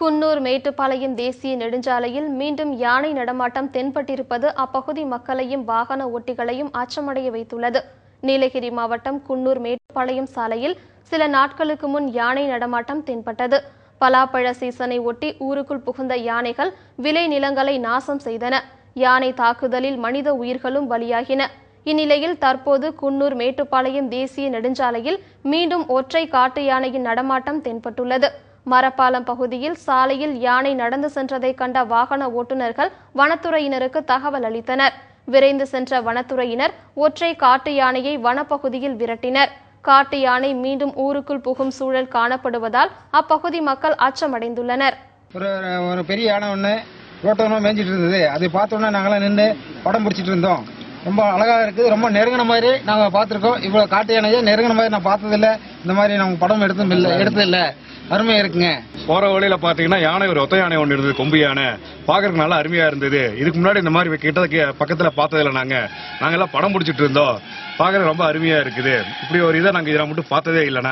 குன்னூர் மேட்டுப்பாளையம் தேசிய நெடுஞ்சாலையில் மீண்டும் யானை நடமாட்டம் தென்பட்டிருப்பது அப்பகுதி மக்களையும் வாகன ஓட்டிகளையும் அச்சமடைய வைத்துள்ளது. நீலகிரி மாவட்டம் குன்னூர் மேட்டுப்பாளையம் சாலையில் சில நாட்களுக்கு முன் யானை நடமாட்டம் தென்பட்டது. பலாப்பழ சீசனை ஒட்டி ஊருக்குள் புகுந்த யானைகள் விளை நிலங்களை நாசம் செய்தன. யானை தாக்குதலில் மனித உயிர்களும் பலியாகின. இந்நிலையில் தற்போது குன்னூர் மேட்டுப்பாளையம் தேசிய நெடுஞ்சாலையில் மீண்டும் ஒற்றை காட்டு யானையின் நடமாட்டம் தென்பட்டுள்ளது. மரப்பாலம் பகுதியில் சாலையில் யானை நடந்து சென்றதை கண்ட வாகன ஓட்டுநர்கள் வனத்துறையினருக்கு தகவல் அளித்தனர். விரைந்து சென்ற வனத்துறையினர் ஒற்றை காட்டு யானையை வனப்பகுதியில் விரட்டினர். காட்டு யானை மீண்டும் ஊருக்குள் புகும் சூழல் காணப்படுவதால் அப்பகுதி மக்கள் அச்சமடைந்துள்ளனர். ஒரு ஒரு பெரிய யானை ஒன்று ரோட்டோரமாக மேய்ஞ்சிட்டு இருந்தது. அதை பார்த்தோன்னே நாங்களாம் நின்று படம் பிடிச்சிட்டு இருந்தோம். ரொம்ப அழகாக இருக்குது. ரொம்ப நெருங்கின மாதிரி நாங்கள் பார்த்துருக்கோம். இவ்வளோ காட்டு யானையை நெருங்கின மாதிரி நான் பார்த்ததில்ல. இந்த மாதிரி நாங்கள் படம் எடுத்ததும் இல்லை எடுத்ததில்லை. அருமையாக இருக்குங்க. போற வழியில பாத்தீங்கன்னா யானை ஒரு ஒத்த யானை ஒன்று இருந்தது கொம்பு யானை. பாக்குறதுக்கு நல்லா அருமையா இருந்தது. இதுக்கு முன்னாடி இந்த மாதிரி கிட்ட பக்கத்துல பார்த்ததில்ல நாங்க நாங்க. எல்லாம் படம் பிடிச்சிட்டு இருந்தோம். பாக்குறது ரொம்ப அருமையா இருக்குது. இப்படி ஒரு இதை நாங்க இதை மட்டும் பார்த்ததே இல்லைண்ணா